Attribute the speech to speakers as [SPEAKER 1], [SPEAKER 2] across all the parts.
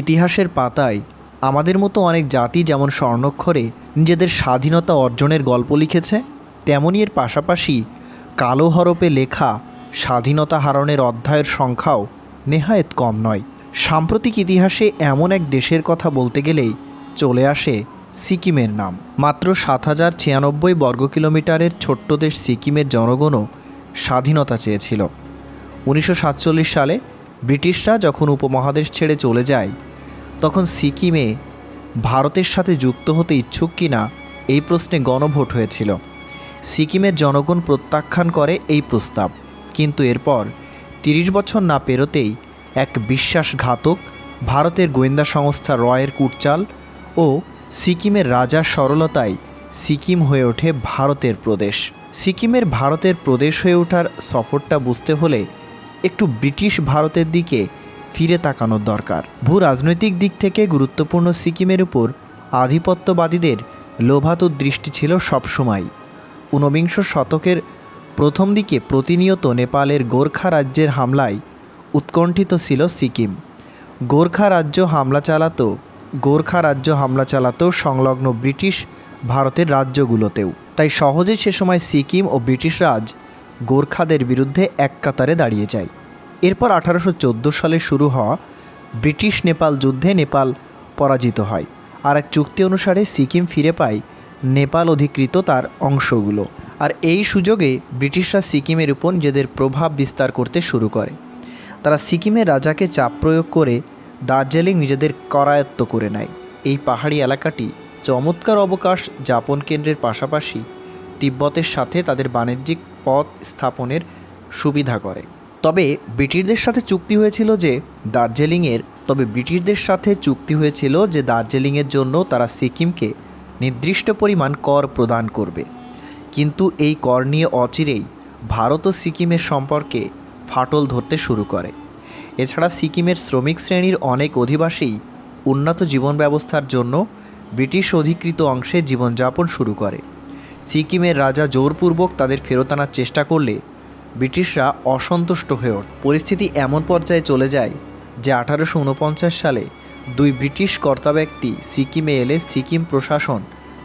[SPEAKER 1] ইতিহাসের পাতায় আমাদের মতো অনেক জাতি যেমন স্বর্ণক্ষরে নিজেদের স্বাধীনতা অর্জনের গল্প লিখেছে তেমনই এর পাশাপাশি কালো হরপে লেখা স্বাধীনতা হারণের অধ্যায়ের সংখ্যাও নেহায়েত কম নয়। সাম্প্রতিক ইতিহাসে এমন এক দেশের কথা বলতে গেলেই চলে আসে সিকিমের নাম। মাত্র সাত হাজার ছিয়ানব্বই বর্গ কিলোমিটারের ছোট্ট দেশ সিকিমের জনগণও স্বাধীনতা চেয়েছিল। উনিশশো সাতচল্লিশ সালে ব্রিটিশরা যখন উপমহাদেশ ছেড়ে চলে যায়, তখন সিকিমে ভারতের সাথে যুক্ত হতে ইচ্ছুক কিনা এই প্রশ্নে গণভোট হয়েছিল। সিকিমের জনগণ প্রত্যাখ্যান করে এই প্রস্তাব। কিন্তু এরপর তিরিশ বছর না পেরোতেই এক বিশ্বাসঘাতক ভারতের গোয়েন্দা সংস্থা রয়ের কুটচাল ও সিকিমের রাজার সরলতায় সিকিম হয়ে ওঠে ভারতের প্রদেশ। সিকিমের ভারতের প্রদেশ হয়ে ওঠার সফরটা বুঝতে হলে একটু ব্রিটিশ ভারতের দিকে ফিরে তাকানোর দরকার। ভূ রাজনৈতিক দিক থেকে গুরুত্বপূর্ণ সিকিমের উপর আধিপত্যবাদীদের লোভাতুর দৃষ্টি ছিল সবসময় ঊনবিংশ শতকের প্রথম দিকে প্রতিনিয়ত নেপালের গোর্খা রাজ্যের হামলায় উৎকণ্ঠিত ছিল সিকিম। গোর্খা রাজ্য হামলা চালাতো, গোর্খা রাজ্য হামলা চালাত সংলগ্ন ব্রিটিশ ভারতের রাজ্যগুলোতেও। তাই সহজেই সে সময় সিকিম ও ব্রিটিশ রাজ গোর্খাদের বিরুদ্ধে এক কাতারে দাঁড়িয়ে যায়। এরপর আঠারোশো চোদ্দ সালে শুরু হওয়া ব্রিটিশ নেপাল যুদ্ধে নেপাল পরাজিত হয় আর এক চুক্তি অনুসারে সিকিম ফিরে পায় নেপাল অধিকৃত তার অংশগুলো। আর এই সুযোগে ব্রিটিশরা সিকিমের উপর নিজেদের প্রভাব বিস্তার করতে শুরু করে। তারা সিকিমের রাজাকে চাপ প্রয়োগ করে দার্জিলিং নিজেদের করায়ত্ত করে নেয়। এই পাহাড়ি এলাকাটি চমৎকার অবকাশ যাপন কেন্দ্রের পাশাপাশি তিব্বতের সাথে তাদের বাণিজ্যিক পথ স্থাপনের সুবিধা করে। তবে ব্রিটিশদের সাথে চুক্তি হয়েছিল যে দার্জিলিংয়ের, তবে ব্রিটিশদের সাথে চুক্তি হয়েছিল যে দার্জিলিংয়ের জন্য তারা সিকিমকে নির্দিষ্ট পরিমাণ কর প্রদান করবে। কিন্তু এই কর নিয়ে অচিরেই ভারত ও সিকিমের সম্পর্কে ফাটল ধরতে শুরু করে। এছাড়া সিকিমের শ্রমিক শ্রেণির অনেক অধিবাসী উন্নত জীবন ব্যবস্থার জন্য ব্রিটিশ অধিকৃত অংশে জীবনযাপন শুরু করে। সিকিমের রাজা জোরপূর্বক তাদের ফেরত আনার চেষ্টা করলে ব্রিটিশরা অসন্তুষ্ট হয়ে ওঠে। পরিস্থিতি এমন পর্যায়ে চলে যায় যে আঠারোশো উনপঞ্চাশ সালে দুই ব্রিটিশ কর্তা ব্যক্তি সিকিমে এলে সিকিম প্রশাসন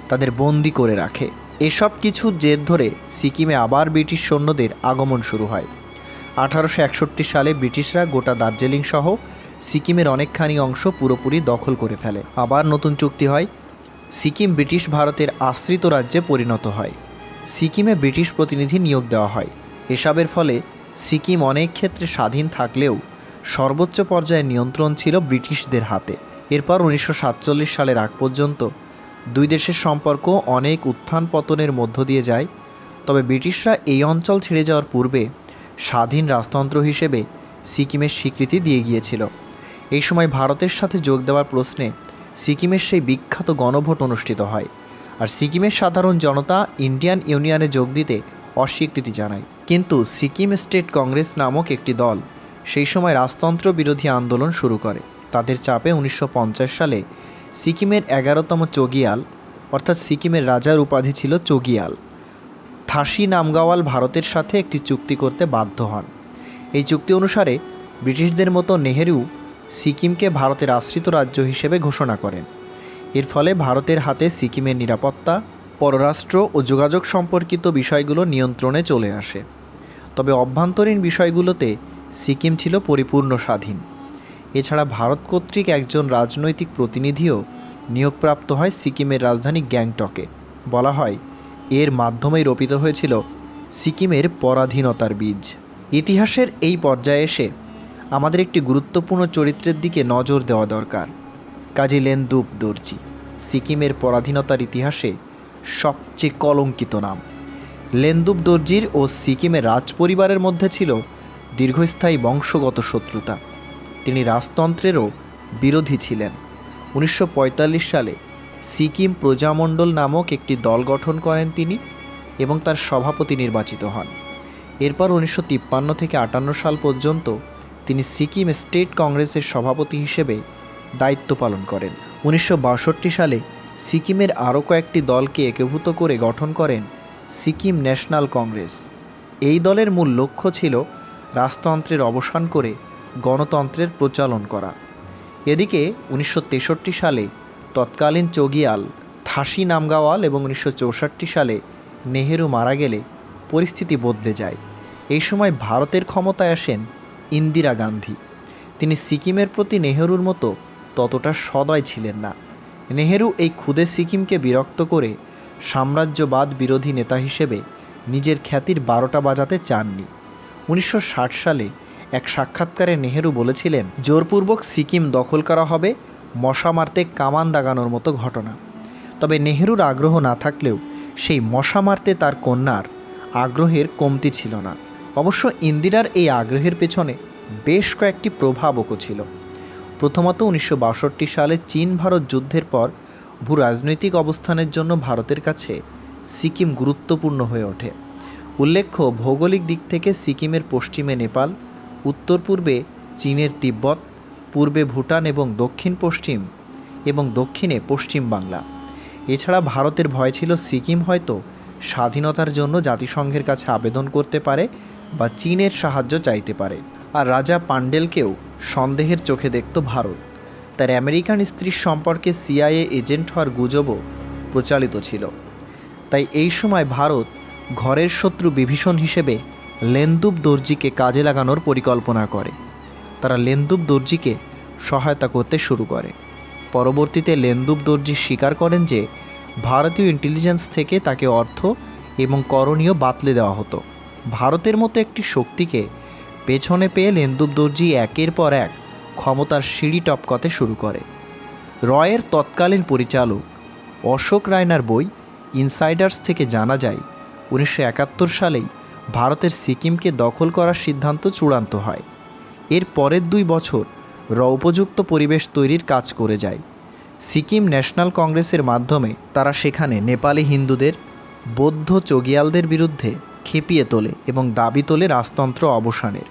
[SPEAKER 1] তাদের বন্দি করে রাখে। এসব কিছুর জের ধরে সিকিমে আবার ব্রিটিশ সৈন্যদের আগমন শুরু হয়। আঠারোশো একষট্টি সালে ব্রিটিশরা গোটা দার্জিলিং সহ সিকিমের অনেকখানি অংশ পুরোপুরি দখল করে ফেলে। আবার নতুন চুক্তি হয় সিকিম, ব্রিটিশ ভারতের আশ্রিত রাজ্যে পরিণত হয়। সিকিমে ব্রিটিশ প্রতিনিধি নিয়োগ দেওয়া হয়। এসবের ফলে সিকিম অনেক ক্ষেত্রে স্বাধীন থাকলেও সর্বোচ্চ পর্যায়ে নিয়ন্ত্রণ ছিল ব্রিটিশদের হাতে। এরপর উনিশশো সাতচল্লিশ সালের আগ পর্যন্ত দুই দেশের সম্পর্ক অনেক উত্থান পতনের মধ্য দিয়ে যায়। তবে ব্রিটিশরা এই অঞ্চল ছেড়ে যাওয়ার পূর্বে স্বাধীন রাজতন্ত্র হিসেবে সিকিমের স্বীকৃতি দিয়ে গিয়েছিল। এই সময় ভারতের সাথে যোগ দেওয়ার প্রশ্নে সিকিমের সেই বিখ্যাত গণভোট অনুষ্ঠিত হয় আর সিকিমের সাধারণ জনতা ইন্ডিয়ান ইউনিয়নে যোগ দিতে অস্বীকৃতি জানায়। কিন্তু সিকিম স্টেট কংগ্রেস নামক একটি দল সেই সময় রাজতন্ত্র বিরোধী আন্দোলন শুরু করে। তাদের চাপে উনিশশো পঞ্চাশ সালে সিকিমের এগারোতম চগিয়াল, অর্থাৎ সিকিমের রাজার উপাধি ছিল চগিয়াল। থাসি নামগাওয়াল ভারতের সাথে একটি চুক্তি করতে বাধ্য হন। এই চুক্তি অনুসারে ব্রিটিশদের মতো নেহেরু সিকিমকে ভারতের আশ্রিত রাজ্য হিসেবে ঘোষণা করেন। এর ফলে ভারতের হাতে সিকিমের নিরাপত্তা, পররাষ্ট্র ও যোগাযোগ সম্পর্কিত বিষয়গুলো নিয়ন্ত্রণে চলে আসে। তবে অভ্যন্তরীণ বিষয়গুলোতে সিকিম ছিল পরিপূর্ণ স্বাধীন। এছাড়া ভারত কর্তৃক একজন রাজনৈতিক প্রতিনিধিও নিয়োগপ্রাপ্ত হয় সিকিমের রাজধানী গ্যাংটকে। বলা হয়, এর মাধ্যমেই রোপিত হয়েছিল সিকিমের পরাধীনতার বীজ। ইতিহাসের এই পর্যায়ে এসে আমাদের একটি গুরুত্বপূর্ণ চরিত্রের দিকে নজর দেওয়া দরকার। কাজী লেনদুপ দর্জি, সিকিমের পরাধীনতার ইতিহাসে সবচেয়ে কলঙ্কিত নাম। লেনদুপ দর্জির ও সিকিমের রাজপরিবারের মধ্যে ছিল দীর্ঘস্থায়ী বংশগত শত্রুতা। তিনি রাজতন্ত্রেরও বিরোধী ছিলেন। উনিশশো পঁয়তাল্লিশ সালে সিকিম প্রজামণ্ডল নামক একটি দল গঠন করেন তিনি এবং তার সভাপতি নির্বাচিত হন। এরপর উনিশশো তিপ্পান্ন থেকে আটান্ন সাল পর্যন্ত তিনি সিকিম স্টেট কংগ্রেসের সভাপতি হিসেবে দায়িত্ব পালন করেন। উনিশশো বাষট্টি সালে সিকিমের আরও কয়েকটি দলকে একীভূত করে গঠন করেন সিকিম ন্যাশনাল কংগ্রেস। এই দলের মূল লক্ষ্য ছিল রাজতন্ত্রের অবসান করে গণতন্ত্রের প্রচলন করা। এদিকে উনিশশো তেষট্টি সালে তৎকালীন চগিয়াল থাসি নামগাওয়াল এবং উনিশশো চৌষট্টি সালে নেহেরু মারা গেলে পরিস্থিতি বদলে যায়। এই সময় ভারতের ক্ষমতায় আসেন ইন্দিরা গান্ধী। তিনি সিকিমের প্রতি নেহেরুর মতো ততটা সদয় ছিলেন না। নেহেরু এই ক্ষুদে সিকিমকে বিরক্ত করে সাম্রাজ্যবাদ বিরোধী নেতা হিসেবে নিজের খ্যাতির বারোটা বাজাতে চাননি। উনিশশো ষাট সালে এক সাক্ষাৎকারে নেহেরু বলেছিলেন, জোরপূর্বক সিকিম দখল করা হবে মশা মারতে কামান দাগানোর মতো ঘটনা। তবে নেহেরুর আগ্রহ না থাকলেও সেই মশা মারতে তার কন্যার আগ্রহের কমতি ছিল না। অবশ্য ইন্দিরার এই আগ্রহের পেছনে বেশ কয়েকটি প্রভাবকও ছিল। প্রথমত উনিশশো বাষট্টি সালে চীন ভারত যুদ্ধের পর ভূ রাজনৈতিক অবস্থানের জন্য ভারতের কাছে সিকিম গুরুত্বপূর্ণ হয়ে ওঠে। উল্লেখ্য, ভৌগোলিক দিক থেকে সিকিমের পশ্চিমে নেপাল উত্তর পূর্বে চীনের তিব্বত, পূর্বে ভুটান এবং দক্ষিণ পশ্চিম এবং দক্ষিণে পশ্চিম বাংলা। এছাড়া ভারতের ভয় ছিল সিকিম হয়তো স্বাধীনতার জন্য জাতিসংঘের কাছে আবেদন করতে পারে বা চীনের সাহায্য চাইতে পারে। আর রাজা পান্ডেলকেও সন্দেহের চোখে দেখত ভারত। তার আমেরিকান স্ত্রীর সম্পর্কে সিআইএ এজেন্ট হওয়ার গুজবও প্রচালিত ছিল। তাই এই সময় ভারত ঘরের শত্রু বিভীষণ হিসেবে লেন্দুব দর্জিকে কাজে লাগানোর পরিকল্পনা করে। তারা লেন্দুব দর্জিকে সহায়তা করতে শুরু করে। পরবর্তীতে লেন্দুব দর্জি স্বীকার করেন যে, ভারতীয় ইন্টেলিজেন্স থেকে তাকে অর্থ এবং করণীয় বাতলে দেওয়া হতো। ভারতের মতো একটি শক্তিকে পেছনে পেয়ে লেন্দুব দর্জি একের পর এক ক্ষমতার সিঁড়ি টপকাতে শুরু করে। রয়ের তৎকালীন পরিচালক অশোক রায়নার বই ইনসাইডার্স থেকে জানা যায়, উনিশশো একাত্তর সালেই ভারতের সিকিমকে দখল করার সিদ্ধান্ত চূড়ান্ত হয়। এর পরের দুই বছর র উপযুক্ত পরিবেশ তৈরির কাজ করে যায়। সিকিম ন্যাশনাল কংগ্রেসের মাধ্যমে তারা সেখানে নেপালি হিন্দুদের, বৌদ্ধ চগিয়ালদের বিরুদ্ধে খেপিয়ে তোলে এবং দাবি তোলে রাজতন্ত্র অবসানের।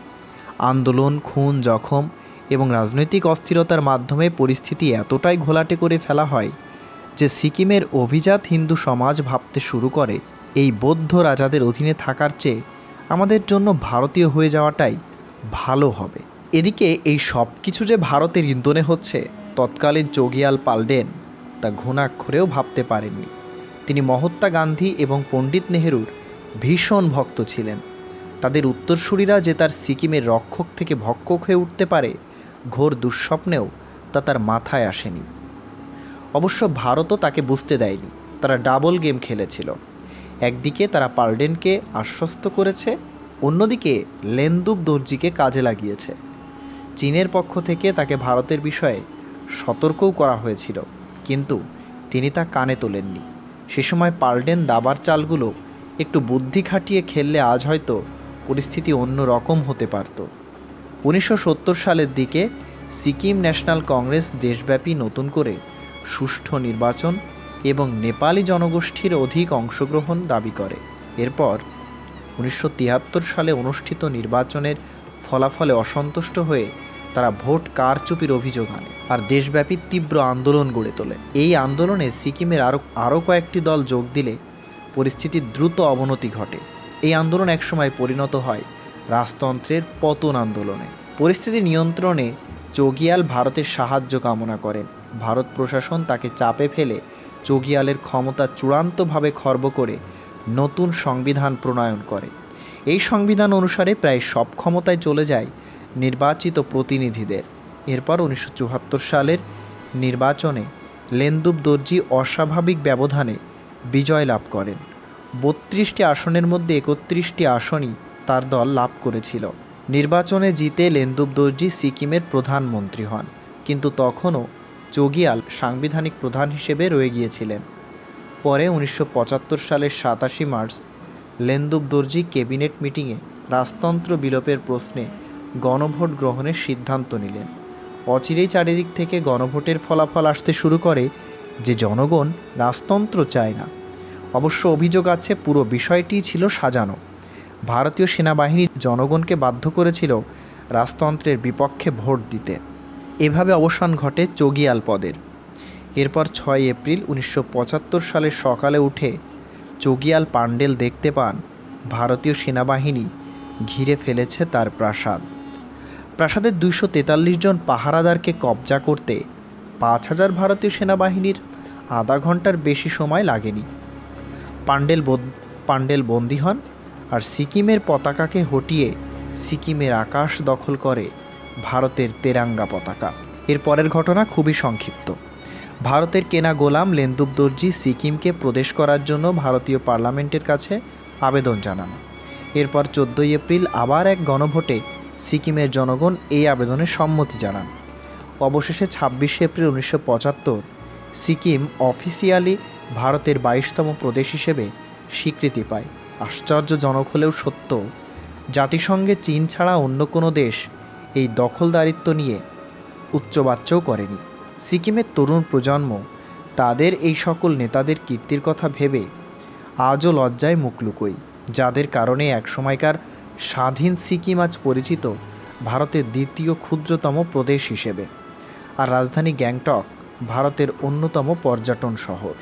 [SPEAKER 1] আন্দোলন, খুন, জখম এবং রাজনৈতিক অস্থিরতার মাধ্যমে পরিস্থিতি এতটাই ঘোলাটে করে ফেলা হয় যে সিকিমের অভিজাত হিন্দু সমাজ ভাবতে শুরু করে এই বৌদ্ধ রাজাদের অধীনে থাকার চেয়ে আমাদের জন্য ভারতীয় হয়ে যাওয়াটাই ভালো হবে। এদিকে এই সব কিছু যে ভারতের ইন্ধনে হচ্ছে, তৎকালীন চগিয়াল পালডেন তা ঘুণাক্ষরেও ভাবতে পারেননি। তিনি মহাত্মা গান্ধী এবং পণ্ডিত নেহেরুর ভীষণ ভক্ত ছিলেন। তাদের উত্তরসূরিরা যে তার সিকিমের রক্ষক থেকে ভক্ষক হয়ে উঠতে পারে, ঘোর দুঃস্বপ্নেও তা তার মাথায় আসেনি। অবশ্য ভারতও তাকে বুঝতে দেয়নি। তারা ডাবল গেম খেলেছিল। একদিকে তারা পালডেনকে আশ্বস্ত করেছে, অন্যদিকে লেন্দুব দর্জিকে কাজে লাগিয়েছে। চীনের পক্ষ থেকে তাকে ভারতের বিষয়ে সতর্কও করা হয়েছিল, কিন্তু তিনি তা কানে তোলেননি। সে সময় পালডেন দাবার চালগুলো একটু বুদ্ধি খাটিয়ে খেললে আজ হয়তো পরিস্থিতি অন্য রকম হতে পারত। উনিশশো সত্তর সালের দিকে সিকিম ন্যাশনাল কংগ্রেস দেশব্যাপী নতুন করে সুষ্ঠু নির্বাচন এবং নেপালি জনগোষ্ঠীর অধিক অংশগ্রহণ দাবি করে। এরপর উনিশশো তিয়াত্তর সালে অনুষ্ঠিত নির্বাচনের ফলাফলে অসন্তুষ্ট হয়ে তারা ভোট কারচুপির অভিযোগ আনে আর দেশব্যাপী তীব্র আন্দোলন গড়ে তোলে। এই আন্দোলনে সিকিমের আরও আরও কয়েকটি দল যোগ দিলে পরিস্থিতির দ্রুত অবনতি ঘটে। এই আন্দোলন একসময় পরিণত হয় রাজতন্ত্রের পতন আন্দোলনে। পরিস্থিতি নিয়ন্ত্রণে চগিয়াল ভারতের সাহায্য কামনা করেন। ভারত প্রশাসন তাকে চাপে ফেলে চগিয়ালের ক্ষমতা চূড়ান্তভাবে খর্ব করে নতুন সংবিধান প্রণয়ন করে। এই সংবিধান অনুসারে প্রায় সব ক্ষমতায় চলে যায় নির্বাচিত প্রতিনিধিদের। এরপর উনিশশো চুয়াত্তর সালের নির্বাচনে লেন্দুব দর্জি অস্বাভাবিক ব্যবধানে বিজয় লাভ করেন। বত্রিশটি আসনের মধ্যে একত্রিশটি আসনই তার দল লাভ করেছিল। নির্বাচনে জিতে লেন্দুব দর্জি সিকিমের প্রধানমন্ত্রী হন, কিন্তু তখনও চগিয়াল সাংবিধানিক প্রধান হিসেবে রয়ে গিয়েছিলেন। পরে উনিশশো পঁচাত্তর সালের সাতাশি মার্চ লেন্দুব দর্জি ক্যাবিনেট মিটিংয়ে রাজতন্ত্র বিলোপের প্রশ্নে গণভোট গ্রহণের সিদ্ধান্ত নিলেন। অচিরেই চারিদিক থেকে গণভোটের ফলাফল আসতে শুরু করে যে জনগণ রাজতন্ত্র চায় না অবশ্য অভিযোগ আছে, পুরো বিষয়টিই ছিল সাজানো। ভারতীয় সেনাবাহিনী জনগণকে বাধ্য করেছিল রাজতন্ত্রের বিপক্ষে ভোট দিতে। এভাবে অবসান ঘটে চগিয়াল পদের। এরপর ছয় এপ্রিল উনিশশো পঁচাত্তর সালের সকালে উঠে চগিয়াল পান্ডেল দেখতে পান, ভারতীয় সেনাবাহিনী ঘিরে ফেলেছে তার প্রাসাদ। প্রাসাদের দুইশো তেতাল্লিশ জন পাহারাদারকে কবজা করতে পাঁচ হাজার ভারতীয় সেনাবাহিনীর আধা ঘণ্টার বেশি সময় লাগেনি। পান্ডেল বদ- পান্ডেল বন্দী হন আর সিকিমের পতাকাকে হটিয়ে সিকিমের আকাশ দখল করে ভারতের তেরাঙ্গা পতাকা। এর পরের ঘটনা খুবই সংক্ষিপ্ত। ভারতের কেনা গোলাম লেন্দুব দর্জি সিকিমকে প্রদেশ করার জন্য ভারতীয় পার্লামেন্টের কাছে আবেদন জানান। এরপর চোদ্দোই এপ্রিল আবার এক গণভোটে সিকিমের জনগণ এই আবেদনে সম্মতি জানান। অবশেষে ছাব্বিশে এপ্রিল উনিশশো পঁচাত্তর সিকিম অফিসিয়ালি ভারতের বাইশতম প্রদেশ হিসেবে স্বীকৃতি পায়। আশ্চর্যজনক হলেও সত্য, জাতিসংঘে চীন ছাড়া অন্য কোনো দেশ এই দখলদারিত্ব নিয়ে উচ্চবাচ্যও করেনি। সিকিমের তরুণ প্রজন্ম তাদের এই সকল নেতাদের কীর্তির কথা ভেবে আজও লজ্জায় মুখ লুকোই যাদের কারণে একসময়কার স্বাধীন সিকিম আজ পরিচিত ভারতের দ্বিতীয় ক্ষুদ্রতম প্রদেশ হিসেবে। আর রাজধানী গ্যাংটক ভারতের অন্যতম পর্যটন শহর।